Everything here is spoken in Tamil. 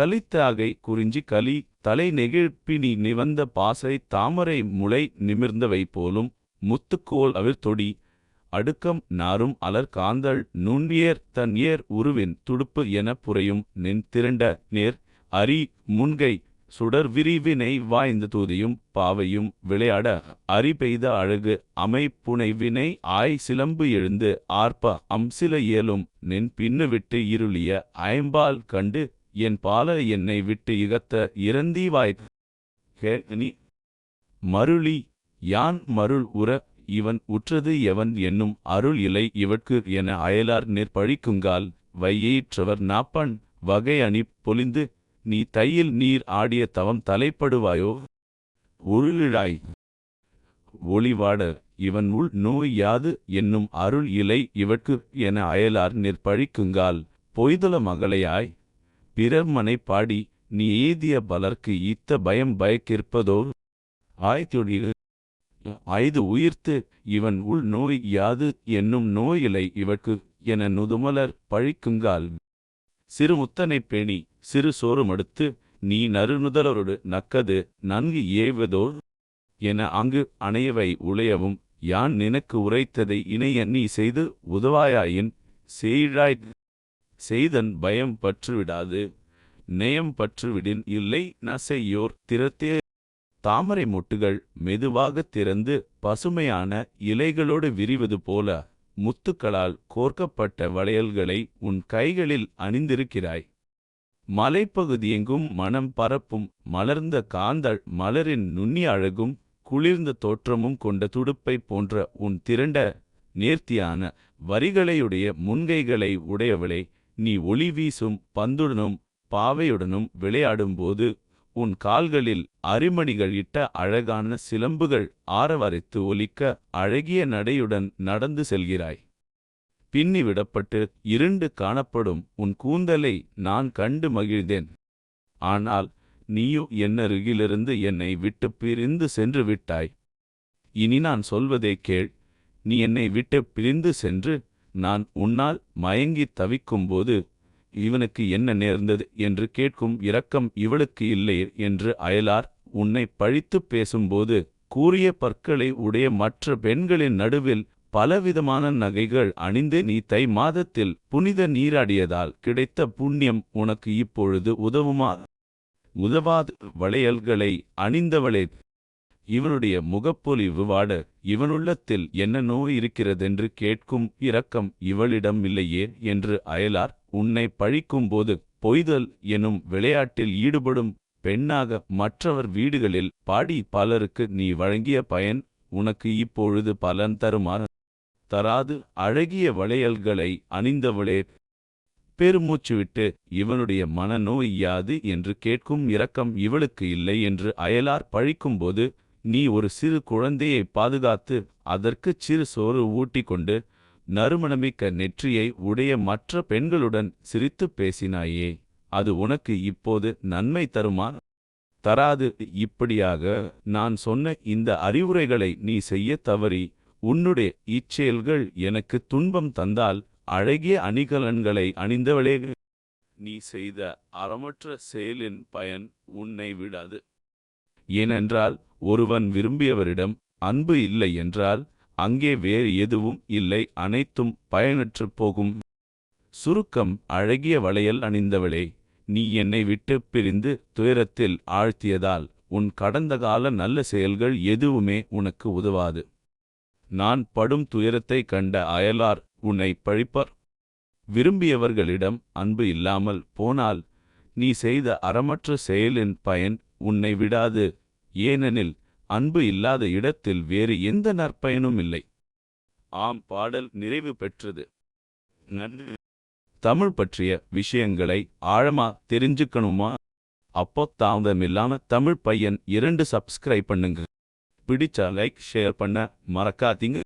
கலித்தாகை குறிஞ்சி கலி தலை நெகிழ்ப்பினி நிவந்த பாசை தாமரை முளை நிமிர்ந்தவை போலும் முத்துக்கோல் அவிர்தொடி அடுக்கம் நாரும் அலர் காந்தள் நுண்ணியர் தன்னியர் உருவின் துடுப்பு எனப் புரையும் நின் திரண்ட நேர் அரி முன்கை சுடர் விரிவினை வாய்ந்த தூதியும் பாவையும் விளையாட அரி பெய்த அழகு அமைப்புனைவினை ஆய் சிலம்பு எழுந்து ஆர்ப்ப அம்சில இயலும் நின் பின்னு விட்டு இருளிய ஐம்பால் கண்டு என் பால என்னை விட்டு இகத்த இறந்தீவாய் நீ மருளி யான் மருள் உற இவன் உற்றது எவன் என்னும் அருள் இலை இவட்கு என அயலார் நெற்பழிக்குங்கால் வையேற்றவர் நாப்பண் வகை அணி பொலிந்து நீ தையில் நீர் ஆடிய தவம் தலைப்படுவாயோ? உருளிழாய். ஒளிவாட இவன் உள் நோய் யாது என்னும் அருள் இலை இவட்கு என அயலார் நெற்பழிக்குங்கால் பொய்தல மகளையாய். பிறர் மனை பாடி நீ ஏதிய பலர்க்கு ஈத்த பயம் பயக்கிருப்பதோ ஆய்தொழில். ஐது உயிர்த்து இவன் உள் நோய் யாது என்னும் நோயிலை இவற்கு என நுதுமலர் பழிக்குங்கால். சிறு முத்தனைப் பேணி சிறு சோறுமடுத்து நீ நறுநுதலரோடு நக்கது நன்கு ஏவதோ என அங்கு அணையவை உளையவும் யான் நினக்கு உரைத்ததை இணைய நீ செய்து உதவாயாயின் செய்ழாய் செய்தன் பயம் பற்றுவிடாது நேயம் பற்றுவிடின் இல்லை நசையோர் திறத்தே. தாமரை மொட்டுகள் மெதுவாகத் திறந்து பசுமையான இலைகளோடு விரிவது போல முத்துக்களால் கோர்க்கப்பட்ட வளையல்களை உன் கைகளில் அணிந்திருக்கிறாய். மலைப்பகுதியெங்கும் மனம் பரப்பும் மலர்ந்த காந்தள் மலரின் நுண்ணிய அழகும் குளிர்ந்த தோற்றமும் கொண்ட துடுப்பை போன்ற உன் திரண்ட நேர்த்தியான வரிகளையுடைய முன்கைகளை உடையவளே நீ ஒளி வீசும் பந்துடனும் பாவையுடனும் விளையாடும்போது உன் கால்களில் அரிமணிகள் இட்ட அழகான சிலம்புகள் ஆரவரைத்து ஒலிக்க அழகிய நடையுடன் நடந்து செல்கிறாய். பின்னி விடப்பட்டு இருண்டு காணப்படும் உன் கூந்தலை நான் கண்டு மகிழ்ந்தேன். ஆனால் நீயோ என்னருகிலிருந்து என்னை விட்டு பிரிந்து சென்று விட்டாய். இனி நான் சொல்வதை கேள் நீ என்னை விட்டு பிரிந்து சென்று நான் உன்னால் மயங்கித் தவிக்கும்போது இவனுக்கு என்ன நேர்ந்தது என்று கேட்கும் இரக்கம் இவளுக்கு இல்லை என்று அயலார் உன்னை பழித்துப் பேசும்போது கூறிய பற்களை உடைய மற்ற பெண்களின் நடுவில் பலவிதமான நகைகள் அணிந்து நீ தை மாதத்தில் புனித நீராடியதால் கிடைத்த புண்ணியம் உனக்கு இப்பொழுது உதவுமா? உதவாது வளையல்களை அணிந்தவளே இவனுடைய முகப்பொலிவு வாட இவனுள்ளத்தில் என்ன நோய் இருக்கிறதென்று கேட்கும் இரக்கம் இவளிடம் இல்லையே என்று அயலார் உன்னை பழிக்கும்போது பொய்தல் எனும் விளையாட்டில் ஈடுபடும் பெண்ணாக மற்றவர் வீடுகளில் பாடி பலருக்கு நீ வழங்கிய பயன் உனக்கு இப்பொழுது பலன் தருமா? தராது அழகிய வளையல்களை அணிந்தவளே. பெருமூச்சுவிட்டு இவனுடைய மனநோய் யாது? என்று கேட்கும் இரக்கம் இவளுக்கு இல்லை என்று அயலார் பழிக்கும்போது நீ ஒரு சிறு குழந்தையை பாதுகாத்து அதற்குச் சிறு சோறு ஊட்டிக் கொண்டு நறுமணமிக்க நெற்றியை உடைய மற்ற பெண்களுடன் சிரித்துப் பேசினாயே அது உனக்கு இப்போது நன்மை தருமா? தராது. இப்படியாக நான் சொன்ன இந்த அறிவுரைகளை நீ செய்யத் தவறி உன்னுடைய இச்செயல்கள் எனக்கு துன்பம் தந்தால் அழகிய அணிகலன்களை அணிந்தவளே. நீ செய்த அறமற்ற செயலின் பயன் உன்னை விடாது. ஏனென்றால் ஒருவன் விரும்பியவரிடம் அன்பு இல்லை என்றால் அங்கே வேறு எதுவும் இல்லை அனைத்தும் பயனற்றுப் போகும். சுருக்கம் அழகிய வளையல் அணிந்தவளே நீ என்னை விட்டு பிரிந்து துயரத்தில் ஆழ்த்தியதால் உன் கடந்த கால நல்ல செயல்கள் எதுவுமே உனக்கு உதவாது. நான் படும் துயரத்தை கண்ட அயலார் உன்னை பழிப்பர். விரும்பியவர்களிடம் அன்பு இல்லாமல் போனால் நீ செய்த அறமற்ற செயலின் பயன் உன்னை விடாது. ஏனெனில் அன்பு இல்லாத இடத்தில் வேறு எந்த நற்பயனும் இல்லை. ஆம் பாடல் நிறைவு பெற்றது. நன்றி. தமிழ் பற்றிய விஷயங்களை ஆழமா தெரிஞ்சுக்கணுமா? அப்போ தாமதமில்லாம தமிழ் பையன் இரண்டு சப்ஸ்கிரைப் பண்ணுங்க. பிடிச்சா லைக் ஷேர் பண்ண மறக்காதீங்க.